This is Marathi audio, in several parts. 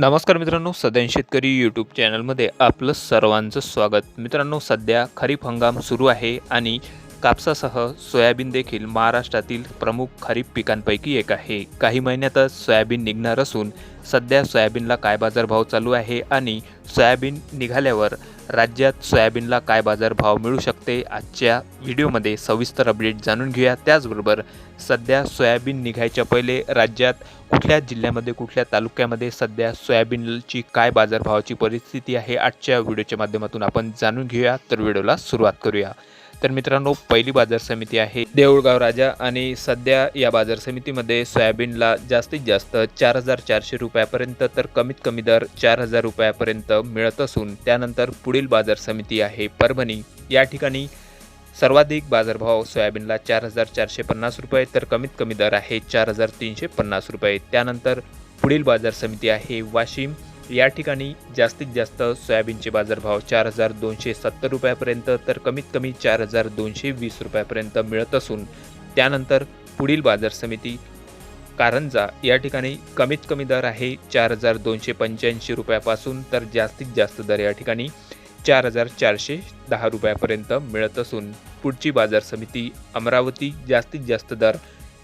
नमस्कार मित्रांनो सदैन शेतकरी यूट्यूब चॅनलमध्ये आपलं सर्वांचं स्वागत. मित्रांनो सध्या खरीप हंगाम सुरू आहे आणि कापसासह सोयाबीन देखील महाराष्ट्रातील प्रमुख खरीप पिकांपैकी एक आहे. काही महिन्यातच सोयाबीन निघणार असून सध्या सोयाबीनला काय बाजारभाव चालू आहे आणि सोयाबीन निघाल्यावर राज्यात सोयाबीनला काय बाजारभाव मिळू शकते आजच्या व्हिडिओमध्ये सविस्तर अपडेट जाणून घेऊया. त्याचबरोबर सध्या सोयाबीन निघायच्या पहिले राज्यात कुठल्या जिल्ह्यामध्ये कुठल्या तालुक्यामध्ये सध्या सोयाबीनची काय बाजारभावाची परिस्थिती आहे आजच्या व्हिडिओच्या माध्यमातून आपण जाणून घेऊया. तर व्हिडिओला सुरुवात करूया. तर मित्रांनो पहिली बाजार समिती आहे देऊळगाव राजा आणि सध्या या बाजार समितीमध्ये सोयाबीनला जास्तीत जास्त चार हजार चारशे रुपयापर्यंत तर कमीत कमी दर चार हजार रुपयापर्यंत मिळत असून त्यानंतर पुढील बाजार समिती आहे परभणी. या ठिकाणी सर्वाधिक बाजारभाव सोयाबीनला चार हजार चारशे पन्नास रुपये तर कमीत कमी दर आहे चार हजार तीनशे पन्नास रुपये. त्यानंतर पुढील बाजार समिती आहे वाशिम. या ठिकाणी जास्तीत जास्त सोयाबीनचे बाजारभाव चार हजार दोनशे सत्तर रुपयापर्यंत तर कमीत कमी चार हजार दोनशे वीस रुपयापर्यंत मिळत असून त्यानंतर पुढील बाजार समिती कारंजा या ठिकाणी कमीत कमी दर आहे चार हजार दोनशे पंच्याऐंशी रुपयापासून तर जास्तीत जास्त दर या ठिकाणी चार हजार चारशे दहा रुपयापर्यंत मिळत असून पुढची बाजार समिती अमरावती जास्तीत जास्त दर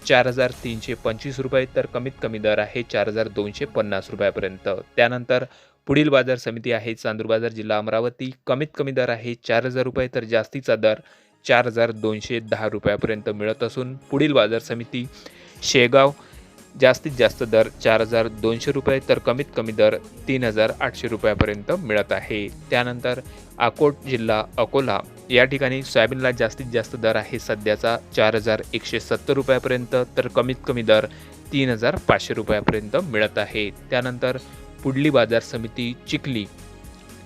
चार हजार तीनशे पंचवीस रुपये तर कमीत कमी दर आहे चार हजार दोनशे पन्नास रुपयापर्यंत. त्यानंतर पुढील बाजार समिती आहे चांदूर बाजार जिल्हा अमरावती. कमीत कमी दर आहे चार हजार रुपये तर जास्तीचा दर चार हजार दोनशे दहा रुपयापर्यंत मिळत असून पुढील बाजार समिती शेगाव जास्तीत जास्त दर चार हजार दोनशे रुपये तर कमीत कमी दर तीन हजार आठशे रुपयापर्यंत मिळत आहे. त्यानंतर अकोट जिल्हा अकोला या ठिकाणी सोयाबीनला जास्तीत जास्त दर आहे सध्याचा चार हजार एकशे सत्तर रुपयापर्यंत तर कमीत कमी दर तीन हजार पाचशे रुपयापर्यंत मिळत आहे. त्यानंतर पुढली बाजार समिती चिखली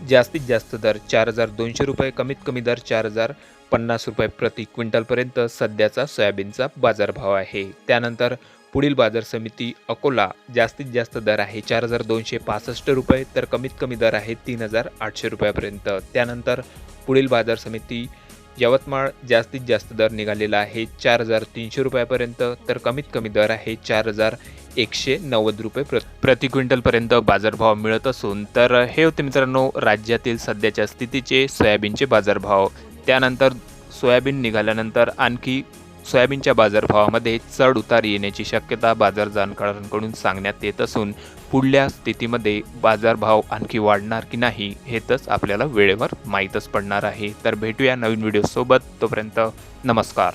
जास्तीत जास्त दर चार हजार दोनशे रुपये कमीत कमी दर चार हजार पन्नास रुपये प्रति क्विंटलपर्यंत सध्याचा सोयाबीनचा बाजारभाव आहे. त्यानंतर पुढील बाजार समिती अकोला जास्तीत जास्त दर आहे चार हजार दोनशे पासष्ट रुपये तर कमीत कमी दर आहे तीन हजार आठशे रुपयापर्यंत. त्यानंतर पुढील बाजार समिती यवतमाळ जास्तीत जास्त दर निघालेला आहे चार हजार तीनशे रुपयापर्यंत तर कमीत कमी दर आहे चार हजार एकशे नव्वद रुपये प्र प्रति क्विंटलपर्यंत बाजारभाव मिळत असून तर हे होते मित्रांनो राज्यातील सध्याच्या स्थितीचे सोयाबीनचे बाजारभाव. त्यानंतर सोयाबीन निघाल्यानंतर आणखी सोयाबीनच्या बाजारभावामध्ये चढ उतार येण्याची शक्यता बाजार जाणकारांकडून सांगण्यात येत असून पुढल्या स्थितीमध्ये बाजारभाव आणखी वाढणार की नाही हे तर आपल्याला वेळेवर माहीतच पडणार आहे. तर भेटूया नवीन व्हिडिओसोबत तोपर्यंत नमस्कार.